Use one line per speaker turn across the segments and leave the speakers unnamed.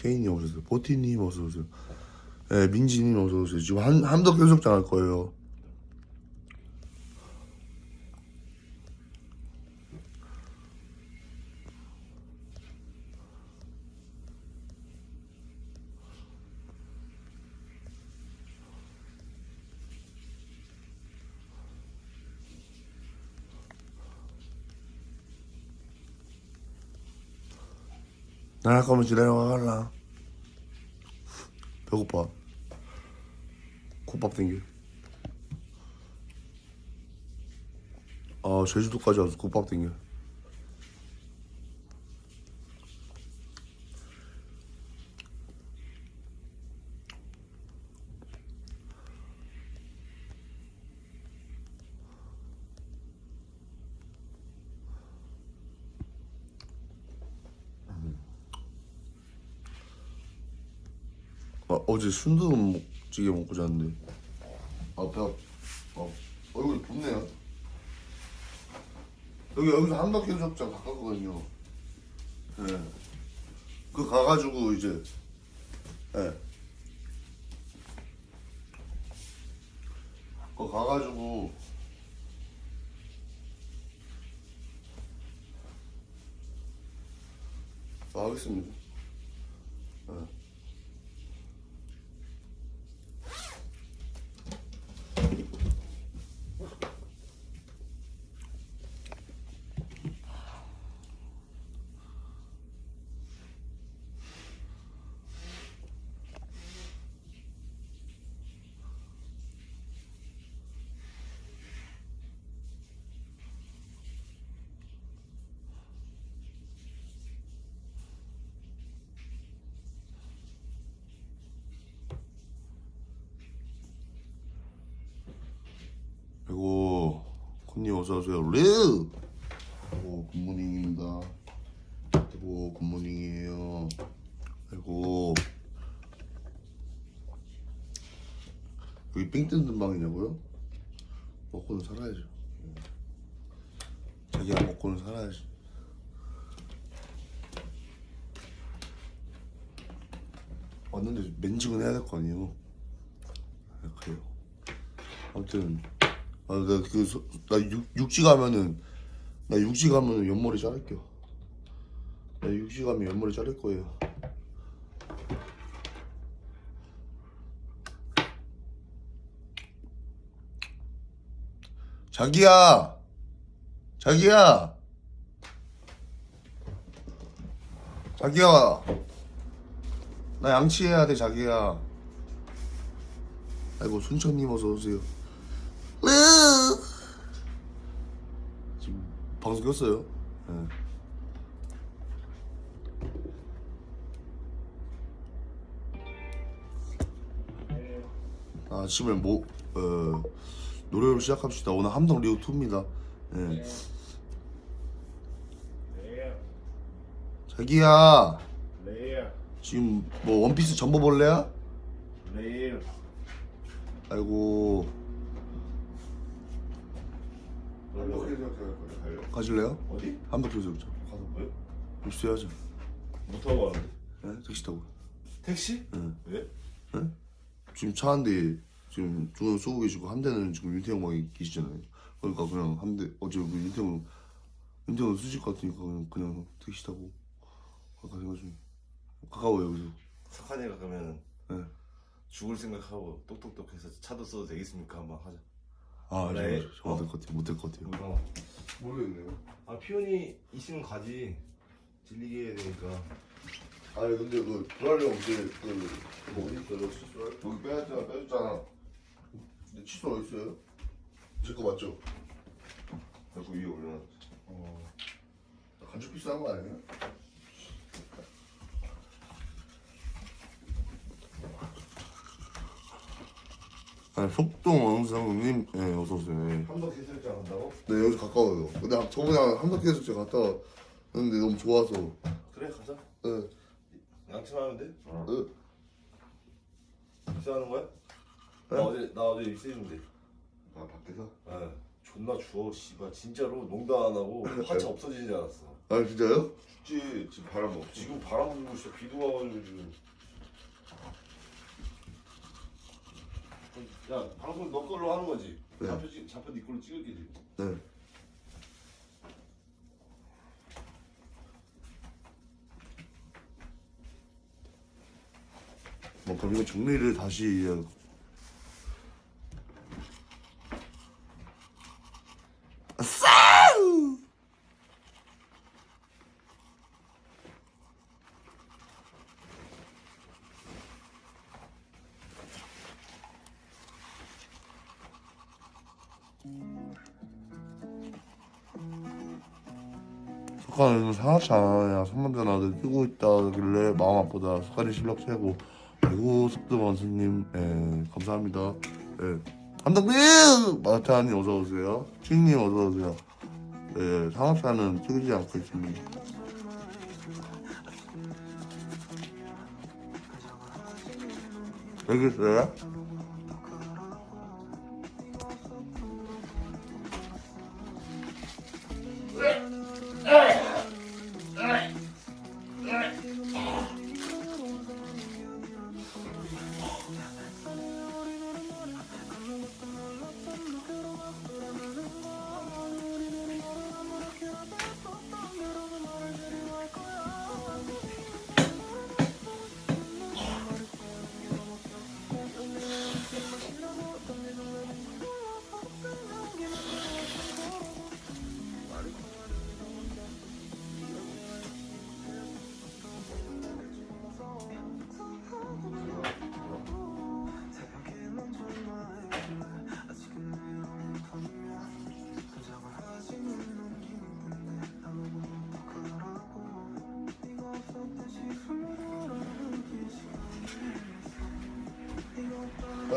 케인님 어서 오세요. 보티님 어서 오세요. 예, 민지님 어서 오세요. 지금 한, 함덕 해수욕장 할 거예요. 나갈 거면 집에 내려가갈라. 배고파. 콧밥 땡겨. 아 제주도까지 와서 콧밥 땡겨. 아, 어제 순두부찌개 먹고 잤는데 아 배가 아, 얼굴이 붓네요 여기 여기서 한 바퀴적장 가깝거든요 예. 그 가가지고 이제 예. 그 가가지고 아, 하겠습니다 예. 아이고 콘님 어서오세요. 르! 아이고 굿모닝입니다. 아이고 굿모닝이에요. 아이고. 여기 삥 뜯는 방이냐고요? 먹고는 살아야죠. 자기야 먹고는 살아야지. 왔는데 맨직은 해야 될 거 아니에요? 아, 그래요. 아무튼 아, 나그나 육지 가면은 나 육지 가면은 옆머리 자를게요. 나 육지 가면 옆머리 자를 거예요. 자기야, 자기야, 자기야, 나 양치해야 돼, 자기야. 아이고 순천님 어서 오세요. 지금 방송 켰어요. 예. 아, 아침에 뭐 어, 노래로 시작합시다. 오늘 함동 리오 2입니다. 예.
레이야
자기야, 지금 뭐 원피스 전보벌레야?
레이야
아이고
해수욕장 갈거 예요?
가실래요?
어디?
함덕 교수욕장
가서 뭐요?
입수해야죠.
못 타고 가는데
예? 택시 타고.
택시?
응.
왜?
지금 차 한 대 지금 두명 쏘고 계시고 한 대는 지금 윤태형 방에 계시잖아요. 그러니까 그냥 한 대 어제 그 윤태형 윤태형 수직 같으니까 그냥 그냥 택시 타고 가지 가까워요 여기서.
애가 가면
네.
죽을 생각하고 똑똑똑해서 차도 써도 되겠습니까? 한번 하자
아
그래?
네. 저못될 것 같아요. 못될 것 같아요.
어.
모르겠네요.
아 피온이 있으면 가지 질리게 해야 되니까
아니 근데 그 불하려고 이제 그뭐 어디 있어요? 칫솔? 여기 빼놨잖아 빼줬잖아. 근데 칫솔 어디 있어요? 제 거 맞죠?
자꾸 위에 올려놨지
어. 간접 비싼 거 아니에요? 아, 속동 왕상님, 예, 네, 어서 오세요. 네.
함덕 해수욕장 간다고?
네, 여기 가까워요. 근데 아- 저번에 함덕해서 제가 갔다 왔는데 너무 좋아서.
그래 가자
네,
양치만 하면 돼?
네.
입사하는 거야?
네?
나 어제 나 어제 입사했는데
아, 밖에서?
아 존나 추워 씨발 진짜로 농담 안 하고 화차 없어지는 줄 알았어
아 진짜요?
춥지 지금 바람 뭐 지금 바람 불고 진짜 비도 와가지고 지금 야 방송 너 걸로 하는 거지?
네.
잡혀 찍 잡혀 네 걸로 찍을게 지금
네. 뭐 이거 정리를 다시 석관은 상하차야 선반전화를 뜨고 있다길래 마음 아프다. 석관이 실력 최고. 아이고 석등 원수님 예 감사합니다. 예. 감독님! 마타님 어서 오세요. 칭님 어서 오세요. 예 상하차는 뜨지 않고 있습니다. 알겠어요?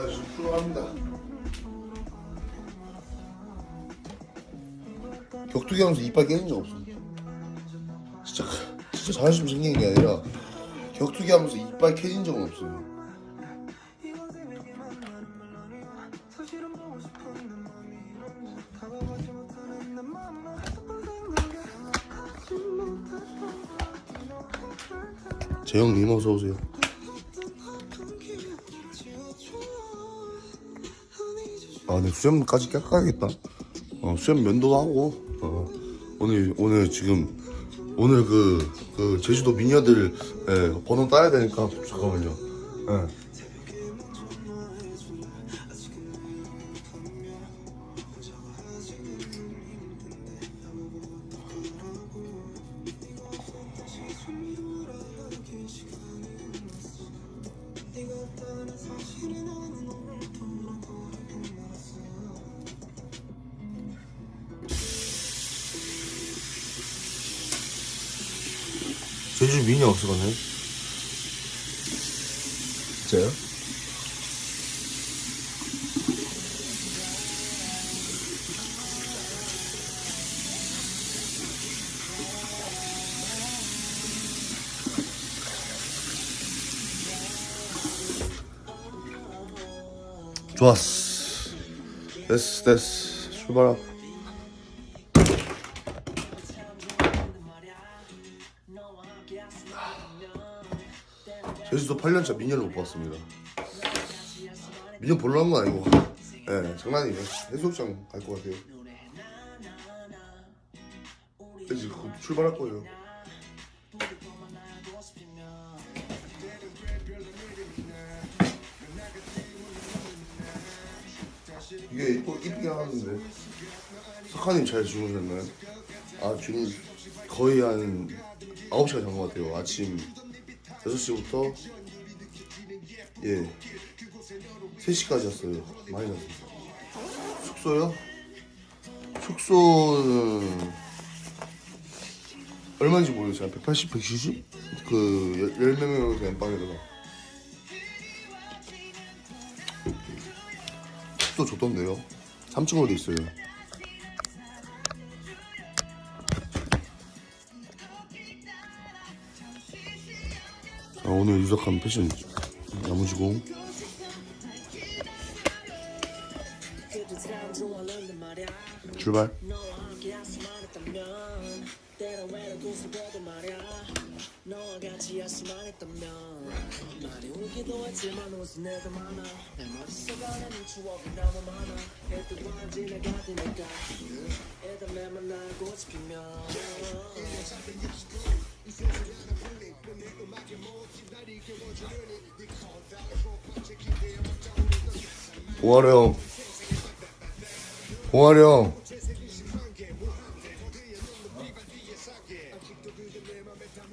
아 지금 출발합니다. 격투기 하면서 이빨 깨진 적 없어 진짜 진짜 자존심 생기는 게 아니라 격투기 하면서 이빨 깨진 적은 없어요. 재영님 어서 오세요 근데 수염까지 깎아야겠다. 어, 수염 면도도 하고, 어, 오늘, 오늘 지금, 오늘 그, 그, 제주도 미녀들, 예, 번호 따야 되니까, 잠깐만요. 예. 제주 미녀 없었거든요. 진짜요? 좋았어. 됐어, 됐어. 출발하고. 제주도 8년차 민현을 못 봤습니다. 민현 보러 간건 아니고, 예, 네, 장난이에요. 해수욕장 갈 것 같아요. 이제 곧 출발할 거예요. 이게 이쁘, 이쁘게 하는데 석하님 잘 주무셨나요? 아 지금 거의 한 9시간 잔것 같아요. 아침 6시부터 예 3시까지 잤어요. 많이 잤어요. 숙소요? 숙소는 얼마인지 모르겠어요. 한 180, 170? 그 10명에서 엠빵에다가. 숙소 좋던데요. 3층으로 돼 있어요 오늘 유석한 패션 야무지고. 출발 봉화리 형.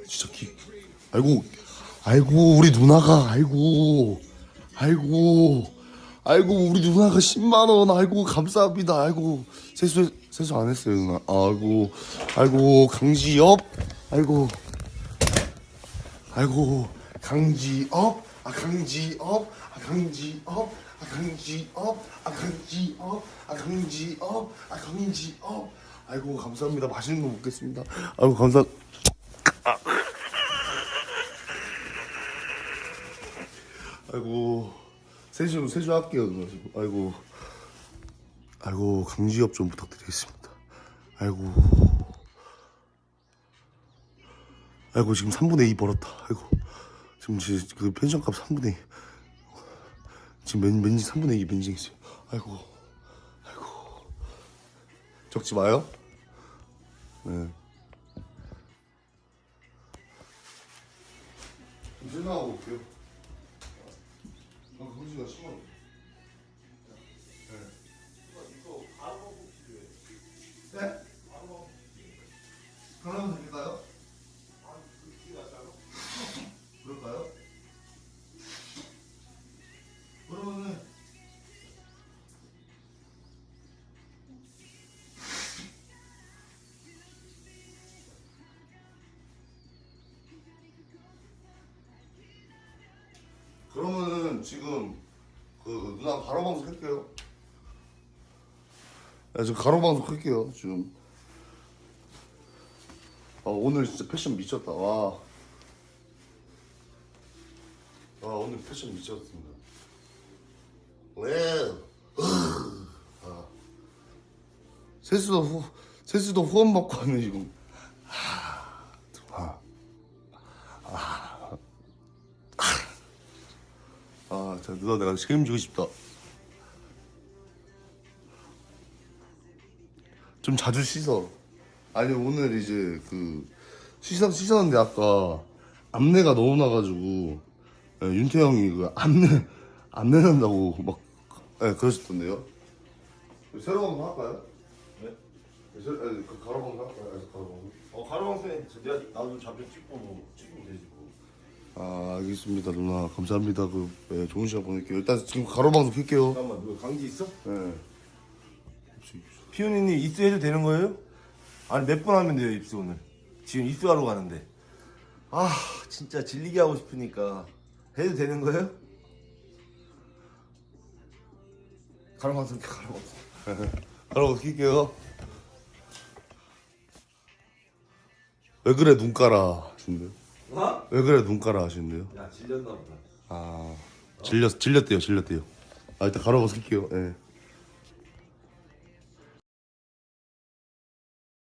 진짜 기 아이고 아이고 우리 누나가 아이고 아이고 아이고 우리 누나가 10만원. 아이고 감사합니다. 아이고 세수 세수 안 했어요 누나. 아이고 아이고 강지엽. 아이고 아이고 강지업 아 강지업 아 강지업 아 강지업 아 강지업 아 강지업 아 강지업. 아이고 감사합니다. 맛있는 거 먹겠습니다. 아이고 감사 아이고 세수 세수 할게요. 아이고 아이고 강지업 좀 부탁드리겠습니다. 아이고 아이고 지금 3분의 2 벌었다. 아이고 지금 제그 펜션 값 3분의 2 지금 멘, 멘지 3분의 2 멘징 있어요. 아이고 아이고 적지 마요. 네. 좀 생각하고 올게요. 아, 강지가 10만 원. 네. 그러면은 지금 그 누나 가로방송 할게요. 네, 지금 가로방송 할게요. 지금. 아 오늘 진짜 패션 미쳤다. 와. 아 오늘 패션 미쳤습니다. 왜? 아. 세수도 후 세수도 후원 받고 하는 지금. 누나 내가 책임지고 싶다. 좀 자주 씻어. 아니 오늘 이제 그 씻어 씻었는데 아까 암내가 너무 나가지고 예, 윤태 형이 그 암내 암내 난다고 막 예, 그러셨던데요. 새로 한번 할까요?
네?
새, 아니, 그 가로 한번 할까요? 아니, 가로 한번.
어 가로방송에 저 내가 나도 잡혀 찍고 뭐 찍으면 되지 뭐.
아 알겠습니다 누나 감사합니다 그 예, 좋은 시간 보낼게요. 일단 지금 가로 방송 킬게요.
잠깐만 누가 강지 있어?
예.
피오니님 입수해도 되는 거예요? 아니 몇분 하면 돼요 입수 오늘 지금 입수하러 가는데 아 진짜 질리게 하고 싶으니까 해도 되는 거예요? 가로방송 가로방송
가로 킬게요. 왜 그래 눈 깔아 하신대요?
어?
왜 그래 눈 깔아 하신대요?
야 질렸나 보다
아 질렸 질렸대요 질렸대요. 아 일단 가로 킬게요. 예.